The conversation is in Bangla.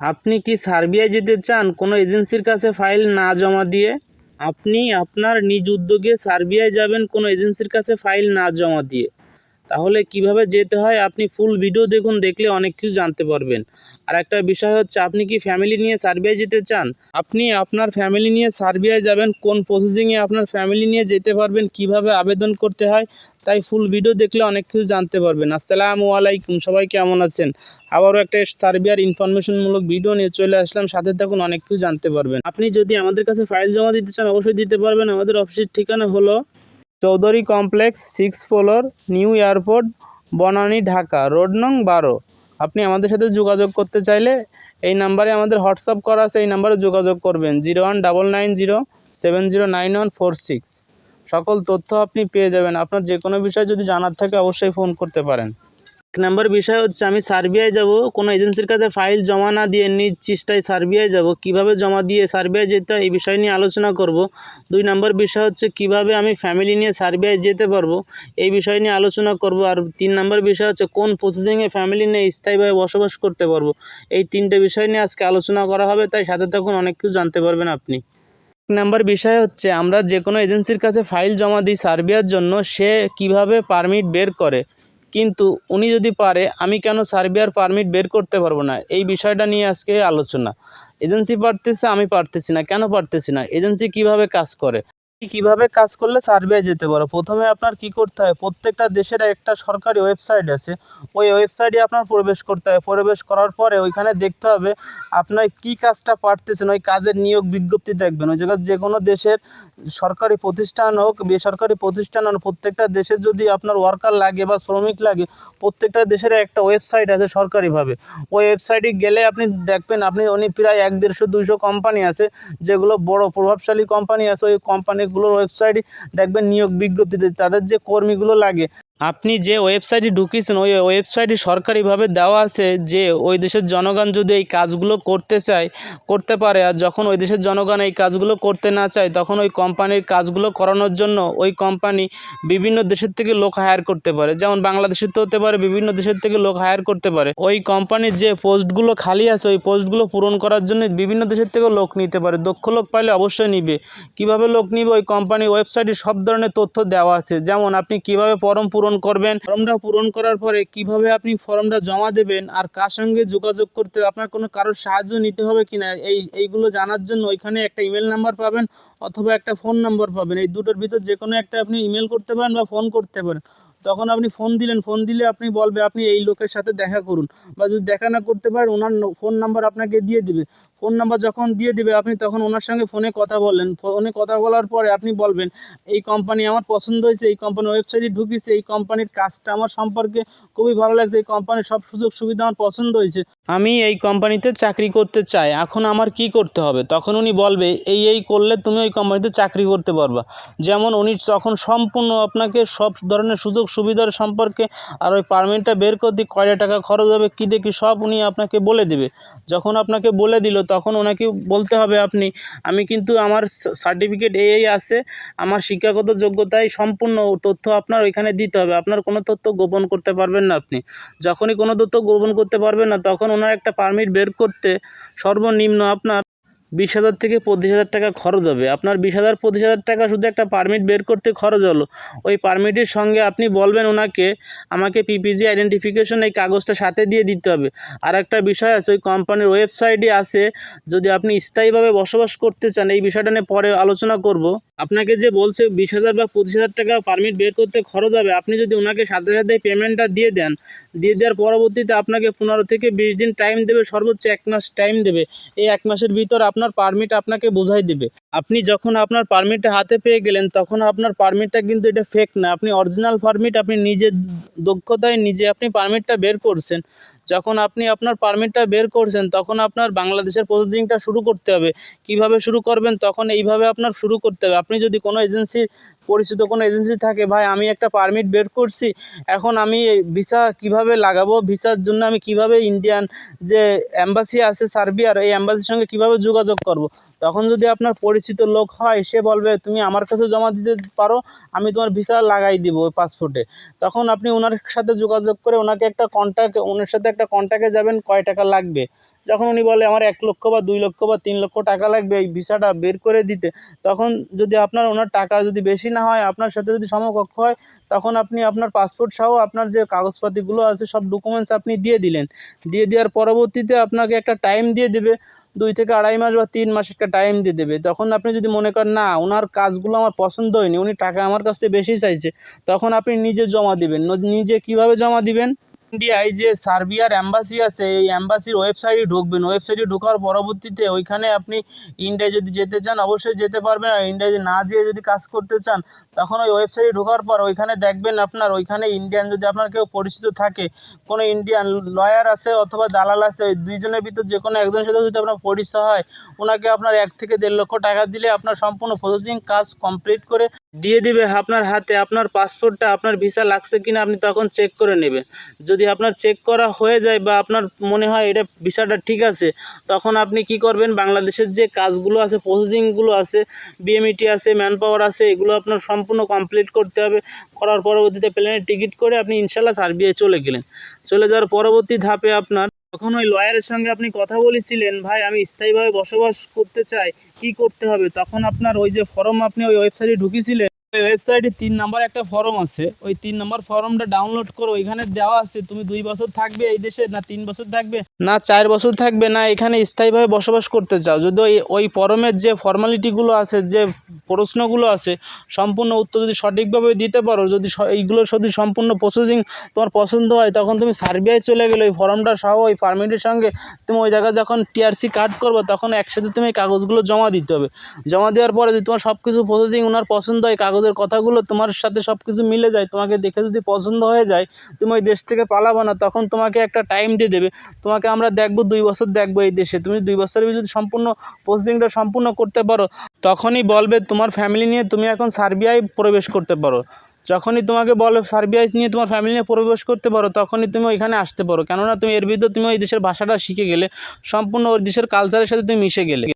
আপনি কি সার্বিয়ায় যেতে চান? কোনো এজেন্সির কাছে ফাইল না জমা দিয়ে আপনি আপনার নিজ উদ্যোগে সার্বিয়ায় যাবেন, কোনো এজেন্সির কাছে ফাইল না জমা দিয়ে। তাহলে কীভাবে যেতে হয়? আপনি ফুল ভিডিও দেখুন, দেখলে অনেক কিছু জানতে পারবেন। আর একটা বিষয় হচ্ছে, আপনি কি ফ্যামিলি নিয়ে সার্বিয়ায় যেতে চান? আপনি আপনার ফ্যামিলি নিয়ে সার্বিয়ায় যাবেন, কোন প্রসেসিংয়ে আপনার ফ্যামিলি নিয়ে যেতে পারবেন, কীভাবে আবেদন করতে হয়, তাই ফুল ভিডিও দেখলে অনেক কিছু জানতে পারবেন। আসসালামু আলাইকুম, সবাই কেমন আছেন? আবারও একটা সার্বিয়ার ইনফরমেশনমূলক ভিডিও নিয়ে চলে আসলাম, সাথে থাকুন, অনেক কিছু জানতে পারবেন। আপনি যদি আমাদের কাছে ফাইল জমা দিতে চান, অবশ্যই দিতে পারবেন। আমাদের অফিসের ঠিকানা হলো Chowdhury complex, six floor, new airport, Banani, Dhaka, road নং বারো। আপনি আমাদের সাথে যোগাযোগ করতে চাইলে এই নাম্বারে আমাদের হোয়াটসঅ্যাপ করা আছে, এই নাম্বারে যোগাযোগ করবেন, zero one double nine zero seven zero nine one four six. সকল তথ্য আপনি পেয়ে যাবেন। আপনার যে কোনো বিষয়ে যদি জানার থাকে, অবশ্যই ফোন করতে পারেন। এক নম্বর বিষয় হচ্ছে, আমি সার্বিয়ায় যাব, কোনো এজেন্সির কাছে ফাইল জমা না দিয়ে নিজ চেষ্টায় সার্বিয়ায় যাব, কীভাবে জমা দিয়ে সার্বিয়ায় যেতে হয় এই বিষয় নিয়ে আলোচনা করব। দুই নম্বর বিষয় হচ্ছে, কীভাবে আমি ফ্যামিলি নিয়ে সার্বিয়ায় যেতে পারব এই বিষয় নিয়ে আলোচনা করব। আর তিন নম্বর বিষয় হচ্ছে, কোন প্রসেসিংয়ে ফ্যামিলি নিয়ে স্থায়ীভাবে বসবাস করতে পারব? এই তিনটে বিষয় নিয়ে আজকে আলোচনা করা হবে, তাই সাথে থাকুন, অনেক কিছু জানতে পারবেন আপনি। এক নাম্বার বিষয় হচ্ছে, আমরা যে কোনো এজেন্সির কাছে ফাইল জমা দিই সার্বিয়ার জন্য, সে কীভাবে পারমিট বের করে? কিন্তু উনি যদি পারে, আমি কেন সার্বিয়ার পারমিট বের করতে পারব না? এই বিষয়টা নিয়ে আজকে আলোচনা। এজেন্সি পারতেছে, আমি পারতেছি না। কেন পারতেছি না? এজেন্সি কীভাবে কাজ করে? কীভাবে কাজ করলে সার্বিয়া যেতে পারো? প্রথমে আপনার কি করতে হয়? প্রত্যেকটা দেশের একটা সরকারি ওয়েবসাইট আছে। ওই ওয়েবসাইটে আপনার প্রবেশ করতে হয়। প্রবেশ করার পরে ওইখানে দেখতে হবে আপনার কি কাজটা পারতেছেন। ওই কাজের নিয়োগ বিজ্ঞপ্তি দেখবেন। ওই জায়গায় যে কোনো দেশের সরকারি প্রতিষ্ঠান হোক, বেসরকারি প্রতিষ্ঠান হোক, প্রত্যেকটা দেশে যদি আপনার ওয়ার্কার লাগে বা শ্রমিক লাগে, প্রত্যেকটা দেশের একটা ওয়েবসাইট আছে সরকারিভাবে। ওই ওয়েবসাইটে গেলে আপনি দেখবেন, আপনি, উনি প্রায় এক দেড়শো, দুইশো কোম্পানি আছে, যেগুলো বড় প্রভাবশালী কোম্পানি আছে। ওই কোম্পানিগুলোর ওয়েবসাইট দেখবেন নিয়োগ বিজ্ঞপ্তিতে তাদের যে কর্মীগুলো লাগে আপনি যে ওয়েবসাইটে ঢুকিয়েছেন, ওই ওয়েবসাইটে সরকারিভাবে দেওয়া আছে যে ওই দেশের জনগণ যদি এই কাজগুলো করতে চায়, করতে পারে। আর যখন ওই দেশের জনগণ এই কাজগুলো করতে না চায়, তখন ওই কোম্পানির কাজগুলো করানোর জন্য ওই কোম্পানি বিভিন্ন দেশের থেকে লোক হায়ার করতে পারে। যেমন বাংলাদেশের তো হতে পারে, বিভিন্ন দেশের থেকে লোক হায়ার করতে পারে। ওই কোম্পানির যে পোস্টগুলো খালি আছে, ওই পোস্টগুলো পূরণ করার জন্য বিভিন্ন দেশের থেকে লোক নিতে পারে। দক্ষ লোক পাইলে অবশ্যই নিবে। কীভাবে লোক নিবে? ওই কোম্পানি ওয়েবসাইটে সব ধরনের তথ্য দেওয়া আছে। যেমন আপনি কীভাবে পরম পূরণ করবেন। ফর্মটা পূরণ করার পরে কীভাবে আপনি ফর্মটা জমা দেবেন আর কার সঙ্গে যোগাযোগ করতে আপনার কোনো কারোর সাহায্য নিতে হবে কিনা, এই, এইগুলো জানার জন্য ওইখানে একটা ইমেল নাম্বার পাবেন অথবা একটা ফোন নাম্বার পাবেন। এই দুটোর ভিতর যে কোনো একটা আপনি ইমেল করতে পারেন বা ফোন করতে পারেন। তখন আপনি ফোন দিলেন ফোন দিলে আপনি বলবে, আপনি এই লোকের সাথে দেখা করুন। বা যদি দেখা না করতে পারেন, ওনার ফোন নাম্বার আপনাকে দিয়ে দিবে। ফোন নাম্বার যখন দিয়ে দিবে, আপনি তখন ওনার সঙ্গে ফোনে কথা বললেন। ফোনে কথা বলার পরে আপনি বলবেন, এই কোম্পানি আমার পছন্দ হয়েছে, এই কোম্পানির ওয়েবসাইটে ঢুকিয়েছে এই কোম্পানির কাজটা আমার সম্পর্কে খুবই ভালো লাগছে, এই কোম্পানির সব সুযোগ সুবিধা আমার পছন্দ হয়েছে। আমি এই কোম্পানিতে চাকরি করতে চাই, এখন আমার কি করতে হবে? তখন উনি বলবে, এই এই করলে তুমি ওই কোম্পানিতে চাকরি করতে পারবা। যেমন উনি তখন সম্পূর্ণ আপনাকে সব ধরনের সুযোগ সুবিধার সম্পর্কে আর ওই পারমিটটা বের করে করতে কয়টা টাকা খরচ হবে, কী দেখি সব উনি আপনাকে বলে দেবে। যখন আপনাকে বলে দিল, তখন ওনাকে বলতে হবে আপনি, আমি কিন্তু আমার সার্টিফিকেট এই এই আছে, আমার শিক্ষাগত যোগ্যতায় সম্পূর্ণ তথ্য আপনার ওইখানে দিতে হবে। আপনার কোনো তথ্য গোপন করতে পারবেন না আপনি। যখনই কোনো তথ্য গোপন করতে পারবেন না, তখন ওনার একটা পারমিট বের করতে সর্বনিম্ন আপনার বিশ হাজার থেকে পঁচিশ হাজার টাকা খরচ হবে। আপনার বিশ হাজার, পঁচিশ হাজার টাকা শুধু একটা পারমিট বের করতে খরচ হলো। ওই পারমিটের সঙ্গে আপনি বলবেন ওনাকে, আমাকে পিপিজি আইডেন্টিফিকেশন এই কাগজটা সাথে দিয়ে দিতে হবে। আর একটা বিষয় আছে, ওই কোম্পানির ওয়েবসাইটে আছে, যদি আপনি স্থায়ীভাবে বসবাস করতে চান, এই বিষয়টা নিয়ে পরে আলোচনা করব। আপনাকে যে বলছে বিশ হাজার বা পঁচিশ হাজার টাকা পারমিট বের করতে খরচ হবে, আপনি যদি ওনাকে সাথে সাথে পেমেন্টটা দিয়ে দেন, দিয়ে দেওয়ার পরবর্তীতে আপনাকে পনেরো থেকে বিশ দিন টাইম দেবে, সর্বোচ্চ এক মাস টাইম দেবে। এই এক মাসের ভিতর আপনার পারমিট আপনাকে বোঝাই দেবে। আপনি যখন আপনার পারমিটটা হাতে পেয়ে গেলেন, তখন আপনার পারমিটটা কিন্তু এটা ফেক না। আপনি অরিজিনাল পারমিট আপনি নিজের দক্ষতায় নিজে আপনি পারমিটটা বের করছেন। যখন আপনি আপনার পারমিটটা বের করছেন, তখন আপনার বাংলাদেশের প্রসেসিংটা শুরু করতে হবে। কীভাবে শুরু করবেন, তখন এইভাবে আপনার শুরু করতে হবে। আপনি যদি কোনো এজেন্সি পরিচিত কোনো এজেন্সি থাকে, ভাই, আমি একটা পারমিট বের করছি, এখন আমি ভিসা কীভাবে লাগাবো? ভিসার জন্য আমি কীভাবে ইন্ডিয়ান যে অ্যাম্বাসি আছে সার্বিয়ার এই অ্যাম্বাসির সঙ্গে কীভাবে যোগাযোগ করব। তখন যদি আপনার পরিচিত লোক হয়, সে বলবে, তুমি আমার কাছে জমা দিতে পারো, আমি তোমার ভিসা লাগাই দিব পাসপোর্টে তখন আপনি ওনার সাথে যোগাযোগ করে ওনাকে একটা কন্ট্যাক্ট ওনার সাথে একটা কন্ট্যাক্টে যাবেন, কয় টাকা লাগবে? যখন উনি বলে, আমার এক লক্ষ বা দুই লক্ষ বা তিন লক্ষ টাকা লাগবে এই ভিসাটা বের করে দিতে, তখন যদি আপনার ওনার টাকা যদি বেশি না হয়, আপনার সাথে যদি সমকক্ষ হয়, তখন আপনি আপনার পাসপোর্ট সহ আপনার যে কাগজপাতিগুলো আছে, সব ডকুমেন্টস আপনি দিয়ে দিলেন। দিয়ে দেওয়ার পরবর্তীতে আপনাকে একটা টাইম দিয়ে দেবে, দুই থেকে আড়াই মাস বা তিন মাস একটা টাইম দিয়ে দেবে। তখন আপনি যদি মনে করেন, না, ওনার কাজগুলো আমার পছন্দ হয়নি, উনি টাকা আমার কাছ থেকে বেশি চাইছে, তখন আপনি নিজে জমা দিবেন। নিজে কীভাবে জমা দিবেন? ইন্ডিয়ায় যে সার্বিয়ার অ্যাম্বাসি আছে, এই অ্যাম্বাসির ওয়েবসাইটে ঢুকবেন। ওয়েবসাইটে ঢোকার পরবর্তীতে ওইখানে আপনি ইন্ডিয়ায় যদি যেতে চান, অবশ্যই যেতে পারবেন। আর ইন্ডিয়ায় না যেয়ে যদি কাজ করতে চান, তখন ওই ওয়েবসাইটে ঢোকার পর ওইখানে দেখবেন আপনার, ওইখানে ইন্ডিয়ান যদি আপনার কেউ পরিচিত থাকে, কোনো ইন্ডিয়ান লয়ার আছে অথবা দালাল আছে, ওই দুইজনের ভিতর যে কোনো একজনের সাথে যদি আপনার পরিচয় হয়, ওনাকে আপনার এক থেকে দেড় লক্ষ টাকা দিলে আপনার সম্পূর্ণ প্রসেসিং কাজ কমপ্লিট করে দিয়ে দিবে আপনার হাতে, আপনার পাসপোর্টটা, আপনার ভিসা লাগছে কিনা আপনি তখন চেক করে নেবেন যদি আপনার চেক করা হয়ে যায় বা আপনার মনে হয় এটা ভিসাটা ঠিক আছে, তখন আপনি কি করবেন? বাংলাদেশের যে কাজগুলো আছে প্রসেসিংগুলো আছে বিএমইটি আছে ম্যান পাওয়ার আছে এগুলো আপনার সম্পূর্ণ কমপ্লিট করতে হবে। করার পরবর্তীতে প্লেনের টিকিট করে আপনি ইনশাল্লাহ সার্বিয়ায় চলে গেলেন। চলে যাওয়ার পরবর্তী ধাপে আপনার তখন ওই লয়ারের সঙ্গে আপনি কথা বলেছিলেন, ভাই, আমি স্থায়ীভাবে বসবাস করতে চাই, কি করতে হবে? তখন আপনার ওই যে ফর্ম আপনি ওই ওয়েবসাইটে ঢুকিয়েছিলেন ওয়েবসাইটে তিন নাম্বার একটা ফর্ম আছে। ওই তিন নাম্বার ফর্মটা ডাউনলোড করো, ওইখানে দেওয়া আছে। তুমি দুই বছর থাকবে এই দেশে, না তিন বছর থাকবে, না চার বছর থাকবে, না এখানে স্থায়ীভাবে বসবাস করতে চাও। যদি ওই ফর্মের যে ফর্মালিটিগুলো আছে, যে প্রশ্নগুলো আছে, সম্পূর্ণ উত্তর যদি সঠিকভাবে দিতে পারো, যদি এইগুলো যদি সম্পূর্ণ প্রসেসিং তোমার পছন্দ হয়, তখন তুমি সার্বিয়ায় চলে গেলে ওই ফর্মটা সহ ওই পারমিটের সঙ্গে তুমি ওই জায়গায় যখন টিআরসি কার্ড করবে, তখন একসাথে তুমি কাগজগুলো জমা দিতে হবে। জমা দেওয়ার পরে যদি তোমার সব কিছু প্রসেসিং ওনার পছন্দ হয় কাগজের কথাগুলো তোমার সাথে সব কিছু মিলে যায়, তোমাকে দেখে যদি পছন্দ হয়ে যায়, তুমি ওই দেশ থেকে পালাবো না, তখন তোমাকে একটা টাইম দিয়ে দেবে। তোমাকে আমরা দেখব, দুই বছর দেখব এই দেশে। তুমি দুই বছরের যদি সম্পূর্ণ পোস্টিংটা সম্পূর্ণ করতে পারো, তখনই বলবে তোমার ফ্যামিলি নিয়ে তুমি এখন সার্বিয়ায় প্রবেশ করতে পারো। যখনই তোমাকে বলে সার্বিয়ায় নিয়ে তোমার ফ্যামিলি নিয়ে প্রবেশ করতে পারো, তখনই তুমি ওইখানে আসতে পারো। কেননা তুমি এর ভিতরে তুমি ওই দেশের ভাষাটা শিখে গেলে, সম্পূর্ণ ওই দেশের কালচারের সাথে তুমি মিশে গেলে।